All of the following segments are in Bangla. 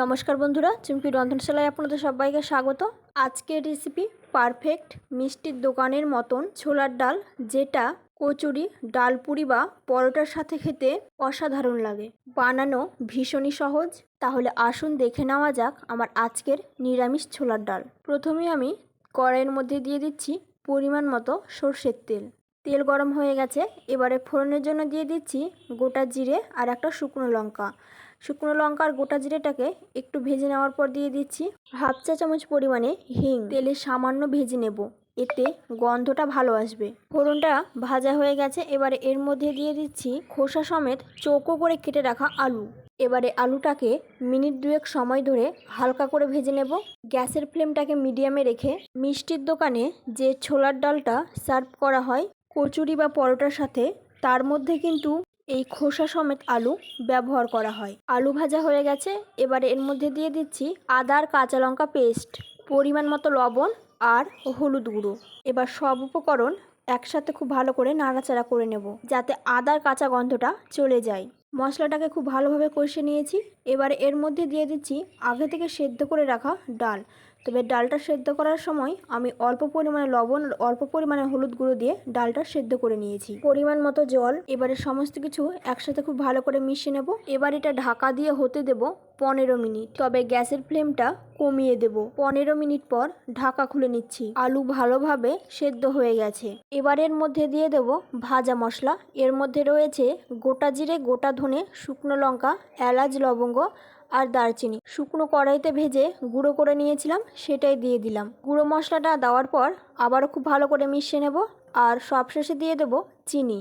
নমস্কার বন্ধুরা, চুমকি রন্ধনশালায় আপনাদের সবাইকে স্বাগত। আজকের রেসিপি পারফেক্ট মিষ্টির দোকানের মতন ছোলার ডাল, যেটা কচুরি, ডালপুরি বা পরোটার সাথে খেতে অসাধারণ লাগে। বানানো ভীষণই সহজ। তাহলে আসুন দেখে নেওয়া যাক আমার আজকের নিরামিষ ছোলার ডাল। প্রথমে আমি কড়াইয়ের মধ্যে দিয়ে দিচ্ছি পরিমাণ মতো সর্ষের তেল। তেল গরম হয়ে গেছে। এবারে ফোড়নের জন্য দিয়ে দিচ্ছি গোটা জিরে আর একটা শুকনো লঙ্কা। শুকনো লঙ্কা আর গোটা জিরেটাকে একটু ভেজে নেওয়ার পর দিয়ে দিচ্ছি হাফ চা চামচ পরিমাণে হিং। তেলে সামান্য ভেজে নেব। এতে গন্ধটা ভালো আসবে। ফোড়নটা ভাজা হয়ে গেছে। এবারে এর মধ্যে দিয়ে দিচ্ছি খোসা সমেত চৌকো করে কেটে রাখা আলু। এবারে আলুটাকে মিনিট দুয়েক সময় ধরে হালকা করে ভেজে নেব। গ্যাসের ফ্লেমটাকে মিডিয়ামে রেখে মিষ্টির দোকানে যে ছোলার ডালটা সার্ভ করা হয়, কচুরি বা পরোটার সাথে, তার মধ্যে কিন্তু এই খোসা সমেত আলু ব্যবহার করা হয়। আলু ভাজা হয়ে গেছে। এবারে এর মধ্যে দিয়ে দিচ্ছি আদা আর কাঁচা লঙ্কা পেস্ট, পরিমাণ মতো লবণ আর হলুদ গুঁড়ো। এবার সব উপকরণ একসাথে খুব ভালো করে নাড়াচাড়া করে নেব, যাতে আদার কাঁচা গন্ধটা চলে যায়। মশলাটাকে খুব ভালোভাবে কষে নিয়েছি। এবার এর মধ্যে দিয়ে দিচ্ছি আগে থেকে সেদ্ধ করে রাখা ডাল। তবে ডালটা সেদ্ধ করার সময় আমি অল্প পরিমাণে লবণ আর অল্প পরিমাণে হলুদ গুঁড়ো দিয়ে ডালটা সেদ্ধ করে নিয়েছি। পরিমাণ মতো জল, এবারে সমস্ত কিছু একসাথে খুব ভালো করে মিশিয়ে নেব। এবার এটা ঢাকা দিয়ে হতে দেব পনেরো মিনিট। তবে গ্যাসের ফ্লেমটা কমিয়ে দেব। পনেরো মিনিট পর ঢাকা খুলে নিচ্ছি। আলু ভালোভাবে সেদ্ধ হয়ে গেছে। এবার এর মধ্যে দিয়ে দেব ভাজা মশলা। এর মধ্যে রয়েছে গোটা জিরে, গোটা ধনে, শুকনো লঙ্কা, এলাচ, লবঙ্গ আর দারচিনি। শুকনো কড়াইতে ভেজে গুঁড়ো করে নিয়েছিলাম, সেটাই দিয়ে দিলাম। গুঁড়ো মশলাটা দেওয়ার পর আবারও খুব ভালো করে মিশিয়ে নেব আর সবশেষে দিয়ে দেব চিনি।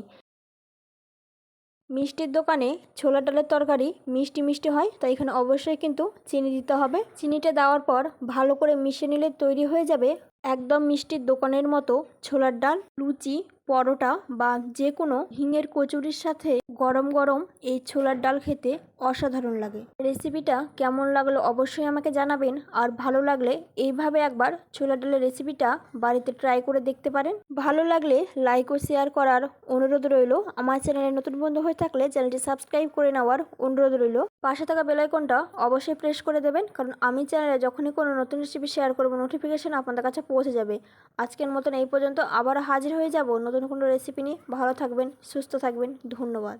মিষ্টির দোকানে ছোলা ডালের তরকারি মিষ্টি মিষ্টি হয়, তাই এখানে অবশ্যই কিন্তু চিনি দিতে হবে। চিনিটা দেওয়ার পর ভালো করে মিশিয়ে নিলে তৈরি হয়ে যাবে একদম মিষ্টির দোকানের মতো ছোলার ডাল, লুচি পরোটা বা যে কোনো হিঙের কচুরির সাথে গরম গরম এই ছোলার ডাল খেতে অসাধারণ লাগে। রেসিপিটা কেমন লাগল অবশ্যই আমাকে জানাবেন, আর ভালো লাগলে এইভাবে একবার ছোলার ডালের রেসিপিটা বাড়িতে ট্রাই করে দেখতে পারেন। ভালো লাগলে লাইক ও শেয়ার করার অনুরোধ রইল। আমার চ্যানেলে নতুন বন্ধু হয়ে থাকলে চ্যানেলটি সাবস্ক্রাইব করে নেওয়ার অনুরোধ রইল। পাশে থাকা বেলাইকনটা অবশ্যই প্রেস করে দেবেন, কারণ আমি চ্যানেলে যখনই কোনো নতুন রেসিপি শেয়ার করব নোটিফিকেশান আপনাদের কাছে পৌঁছে যাবে। আজকের মতন এই পর্যন্ত আবার হাজির হয়ে যাব নতুন কোনো রেসিপি নিয়ে ভালো থাকবেন সুস্থ থাকবেন। ধন্যবাদ।